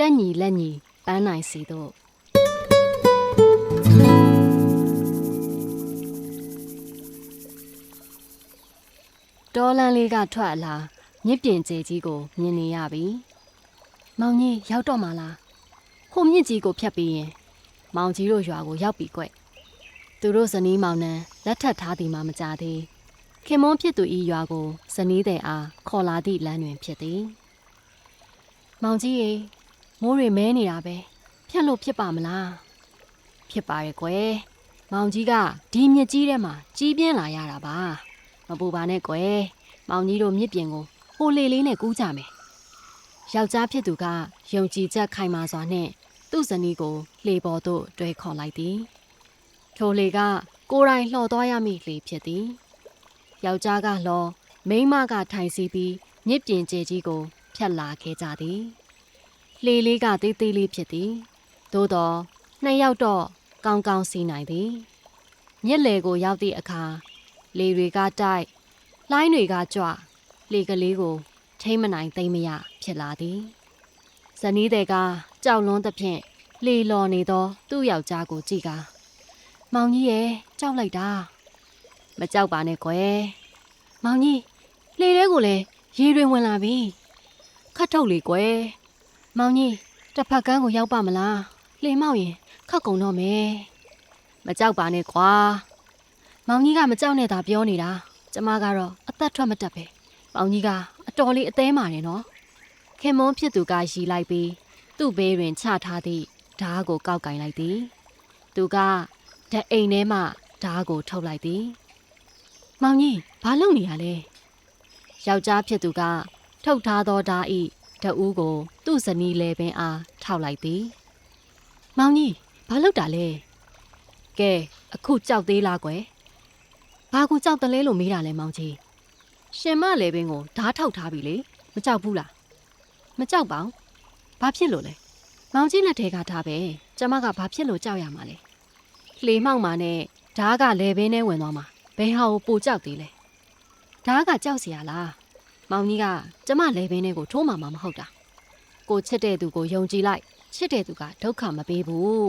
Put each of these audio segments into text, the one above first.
တက်ညီလက်ညီပန်းနိုင်စီတို့တော်လန်လေးကထွက်လာမြစ်ပြင်ကျဲကြီးကိုမြင်နေရပြီ။မောင်ကြီးရောက်တော့မှလား။ဟိုမြစ်ကြီးကိုဖြတ်ပြီးရင်မောင်ကြီးတို့ရွာကိုရောက်ပြီကွ။သူတို့ဇနီးမောင်နှံလက်ထပ်ထားသည်မှမကြသေး။ခင်မွန်းဖြစ်သူဤရွာကိုဇနီးတဲ့အားခေါ်လာသည့်လမ်းတွင်ဖြစ်သည်။မောင်ကြီးရေ မိုးတွေမဲနေတာပဲဖြတ်လို့ဖြစ်ပါမလား။ဖြစ်ပါရဲ့ကွယ်။မောင်ကြီးကဒီမြစ်ကြီးထဲမှာကြီးပြင်းလာရတာပါ။မပူပါနဲ့ကွယ်။မောင်ကြီးတို့မြစ်ပြင်ကိုဟိုလေလေးနဲ့ကူးကြမယ်။ယောက်ျားဖြစ်သူကယုံကြည်ချက်ခိုင်မာစွာနှင့်သူ့ဇနီးကိုလှေပေါ်သို့တွဲခေါ်လိုက်သည်ထိုလှေကကိုယ်တိုင်လှော်သွားရမည့်လှေဖြစ်သည်ယောက်ျားကလှော်မိန်းမကထိုင်စီပြီးမြစ်ပြင်ကျဲကြီးကိုဖြတ်လာခဲ့ကြသည် လှေလေးကသေးသေးလေးဖြစ်သည်သို့တော့နှစ်ယောက်တော့ကောင်းကောင်းစီးနိုင်သည်မြစ်လေကိုရောက်သည့်အခါလေတွေကတိုက်လိုင်းတွေကကြွလှေကလေးကို ထိမ့်မနိုင်သိမ့်မရဖြစ်လာသည်ဇနီးတဲ့ကကြောက်လွန်းသဖြင့်လှေလော်နေသောသူ့ယောက်ျားကိုကြည့်ကာမောင်ကြီးရဲ့ကြောက်လိုက်တာမကြောက်ပါနဲ့ကွယ်မောင်ကြီးလှေထဲကိုလည်းရေတွေဝင်လာပြီခတ်ထုတ်လေကွယ် မောင်ကြီးတစ်ဖက်ကန်းကိုရောက်ပါမလားလှေမောက်ရင်ခတ်ကုန်တော့မယ်မကြောက်ပါနဲ့ကွာမောင်ကြီးကမကြောက်နဲ့သာပြောနေတာကျမကတော့အသက်ထွက်မတက်ပဲမောင်ကြီးကအတော်လေးအသေးမာတယ်နော်ခင်မွန်းဖြစ်သူကရီလိုက်ပြီးသူ့ဘေးတွင်ချထားသည့်ဓားကိုကောက်ကင်လိုက်သည်သူကဓာတ်အိမ်ထဲမှဓားကိုထုတ်လိုက်သည်မောင်ကြီးဘာလုပ်နေရလဲယောက်ျားဖြစ်သူကထုတ်ထားသောဓားဤဓာ တ်ဦးကို သူ့ဇနီးလဲပင်အားထောက်လိုက်သည်မောင်ကြီးဘာလုပ်တာလဲကဲအခုကြောက်သေးလားကွယ်ဘာကိုကြောက်တလဲလို့မေးတာလဲမောင်ကြီးရှင်မလဲပင်ကိုဓားထောက်ထားပြီလေမကြောက်ဘူးလား မကြောက်ပါဘူး။ဘာဖြစ်လို့လဲ။မောင်ကြီးလက်ထဲကထားပဲ။ကျမကဘာဖြစ်လို့ကြောက်ရမှာလဲ။လှေမှောက်မှာနဲ့ဓားကလေဘင်းထဲဝင်သွားမှာဘယ်ဟာကိုပိုကြောက်သေးလဲ။ဓားကကြောက်เสียလား။ မောင်ကြီးကကျမလေဘင်းထဲကိုထိုးမှာမမဟုတ်တာ။ကိုချစ်တဲ့သူကိုယုံကြည်လိုက်ချစ်တဲ့သူကဒုက္ခမပေးဘူး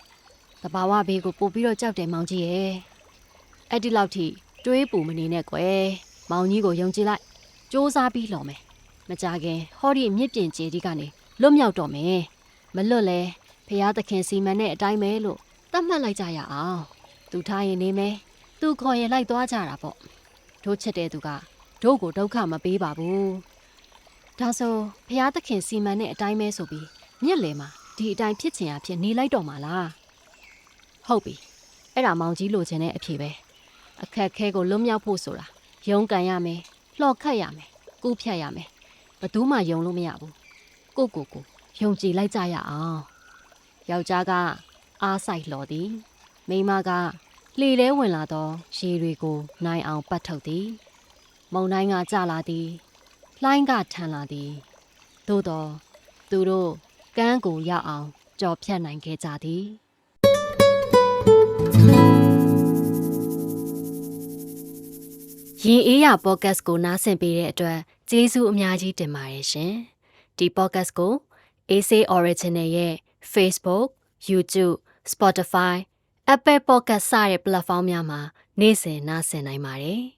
။တဘာဝဘေးကိုပို့ပြီးတော့ကြောက်တယ်မောင်ကြီးရဲ့။အဲ့ဒီလောက်ထိတွေးပူမနေနဲ့ကွယ်။မောင်ကြီးကိုယုံကြည်လိုက်။စူးစမ်းပြီးလော်မယ်။မကြခင်ဟောဒီမြစ်ပြင်ကျေဒီကနေလွတ်မြောက်တော့မယ်မလွတ်လဲဖះသခင်စီမံတဲ့အတိုင်းပဲလို့သတ်မှတ်လိုက်ကြရအောင်သူထားရင်နေမယ်သူခေါ်ရင်လိုက်သွားကြတာပေါ့တို့ချစ်တဲ့သူက တို့ကိုဒုက္ခမပေးပါဘူးဒါဆိုဖះသခင်စီမံတဲ့အတိုင်းပဲဆိုပြီးမြစ်လေမှာဒီအတိုင်းဖြစ်ချင်ရဖြစ်နေလိုက်တော့မှာလားဟုတ်ပြီအဲ့ဒါမောင်ကြီးလိုချင်တဲ့အဖြေပဲအခက်ခဲကိုလွတ်မြောက်ဖို့ဆိုတာရုန်းကန်ရမယ်လှော်ခတ်ရမယ်ကူးဖြတ်ရမယ်ဘသူမှယုံလို့မရဘူးကိုကိုကိုယုံကြည်လိုက်ကြရအောင်ယောက်ျားကအားဆိုင်လှော်သည်မိန်းမကလှေထဲဝင်လာသောရေတွေကိုနိုင်အောင်ပတ်ထုတ်သည် မုံတိုင်းကကြလာသည်လှိုင်းကထန်လာသည်သို့တော့သူတို့ကမ်းကိုရောက်အောင်ကြော်ဖြတ်နိုင်ခဲ့ကြသည်ရင်အေးရပေါ့ကတ်ကိုနားဆင်ပေးတဲ့အတွက်ကျေးဇူးအများကြီးတင်ပါတယ်ရှင်။ဒီ podcast ကို AC Original ရဲ့ Facebook, YouTube, Spotify, Apple Podcast စတဲ့ platform များမှာနေ့စဉ်နှာစင်နိုင်ပါတယ်။